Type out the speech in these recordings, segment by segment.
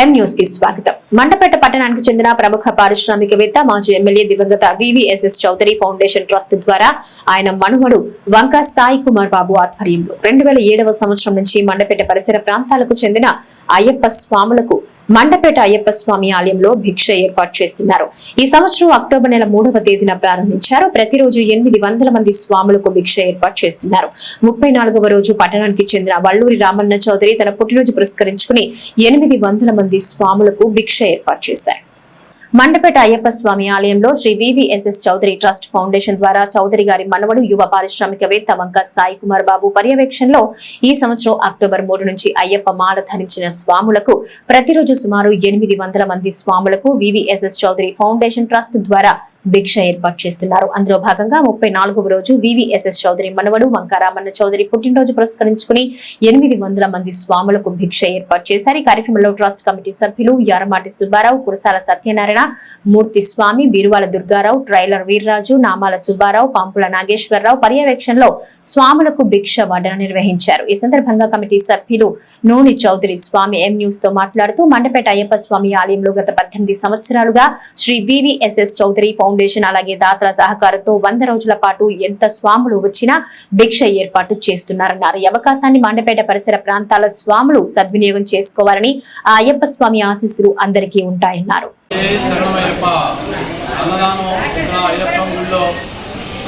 ఎం న్యూస్కి స్వాగతం. మండపేట పట్టణానికి చెందిన ప్రముఖ పారిశ్రామికవేత్త మాజీ ఎమ్మెల్యే దివంగత వివిఎస్ఎస్ చౌదరి ఫౌండేషన్ ట్రస్ట్ ద్వారా ఆయన మనుమడు వంక సాయి కుమార్ బాబు ఆధ్వర్యంలో రెండు వేల ఏడవ సంవత్సరం నుంచి మండపేట పరిసర ప్రాంతాలకు చెందిన అయ్యప్ప స్వాములకు మండపేట అయ్యప్ప స్వామి ఆలయంలో భిక్ష ఏర్పాటు చేస్తున్నారు. ఈ సంవత్సరం అక్టోబర్ నెల మూడవ తేదీన ప్రారంభించారు. ప్రతిరోజు ఎనిమిది వందల మంది స్వాములకు భిక్ష ఏర్పాటు చేస్తున్నారు. ముప్పై రోజు పట్టణానికి చెందిన వల్లూరి రామన్న చౌదరి తన పుట్టినరోజు పురస్కరించుకుని ఎనిమిది వందల మంది స్వాములకు భిక్ష ఏర్పాటు చేశారు. మండపేట అయ్యప్ప స్వామి ఆలయంలో Shri VVSS Chowdary trust foundation ద్వారా చౌదరి గారి మనవడు యువ పారిశ్రామికవేత్త వంక సాయి కుమార్ బాబు పర్యవేక్షణలో ఈ సంవత్సరం అక్టోబర్ మూడు నుంచి అయ్యప్ప మాల ధరించిన స్వాములకు ప్రతిరోజు సుమారు ఎనిమిది వందల మంది స్వాములకు వివిఎస్ఎస్ చౌదరి ఫౌండేషన్ ట్రస్ట్ ద్వారా భిక్ష ఏర్పాటు చేస్తున్నారు. అందులో భాగంగా ముప్పై నాలుగవ రోజు వివిఎస్ఎస్ చౌదరి మనవడు వంకారామన్న చౌదరి పుట్టినరోజు పురస్కరించుకుని ఎనిమిది వందల మంది స్వాములకు భిక్ష ఏర్పాటు చేశారు. ఈ కార్యక్రమంలో ట్రస్ట్ కమిటీ సభ్యులు యారమాటి సుబ్బారావు కురసాల సత్యనారాయణ మూర్తి స్వామి బీరువాల దుర్గారావు ట్రైలర్ వీర్రాజు నామాల సుబ్బారావు పాంపుల నాగేశ్వరరావు పర్యవేక్షణలో స్వాములకు భిక్ష వడన నిర్వహించారు. ఈ సందర్భంగా కమిటీ సభ్యులు నూని చౌదరి స్వామి ఎం న్యూస్తో మాట్లాడుతూ మండపేట అయ్యప్ప స్వామి ఆలయంలో గత పద్దెనిమిది సంవత్సరాలుగా Shri VVSS Chowdary foundation foundation అలాగే దాతల సహకారంతో వంద రోజుల పాటు ఎంత స్వాములు వచ్చినా భిక్ష ఏర్పాటు చేస్తున్నారన్నారు. ఈ అవకాశాన్ని మండపేట పరిసర ప్రాంతాల స్వాములు సద్వినియోగం చేసుకోవాలని ఆ అయ్యప్ప స్వామి ఆశీస్సులు అందరికీ ఉంటాయన్నారు.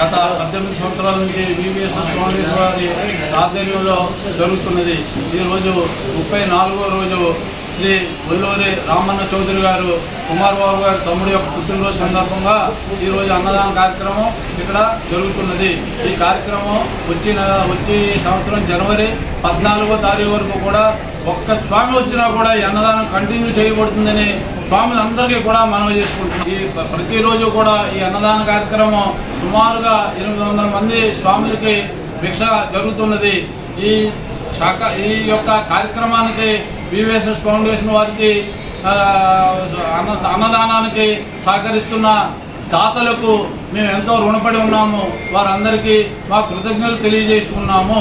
గత పద్దెనిమిది సంవత్సరాల నుంచి బీబీఎస్ ఫౌండేషన్ వారి ఆధ్వర్యంలో జరుగుతున్నది. ఈరోజు ముప్పై నాలుగో రోజు శ్రీ ఒల్లూరి రామన్న చౌదరి గారు కుమార్ బాబు గారి తమ్ముడు యొక్క పుట్టినరోజు సందర్భంగా ఈరోజు అన్నదాన కార్యక్రమం ఇక్కడ జరుగుతున్నది. ఈ కార్యక్రమం వచ్చిన వచ్చే సంవత్సరం జనవరి పద్నాలుగో తారీఖు వరకు కూడా ఒక్క స్వామి వచ్చినా కూడా ఈ అన్నదానం కంటిన్యూ చేయబడుతుందని స్వాములందరికీ కూడా మనవి చేసుకుంటున్నాం. ఈ ప్రతిరోజు కూడా ఈ అన్నదాన కార్యక్రమం సుమారుగా ఎనిమిది వందల మంది స్వాములకి భిక్ష జరుగుతున్నది. ఈ శాఖ ఈ యొక్క కార్యక్రమానికి వివిఎస్ఎస్ ఫౌండేషన్ వారికి అన్న అన్నదానానికి సహకరిస్తున్న దాతలకు మేము ఎంతో రుణపడి ఉన్నాము. వారందరికీ మా కృతజ్ఞతలు తెలియజేస్తున్నాము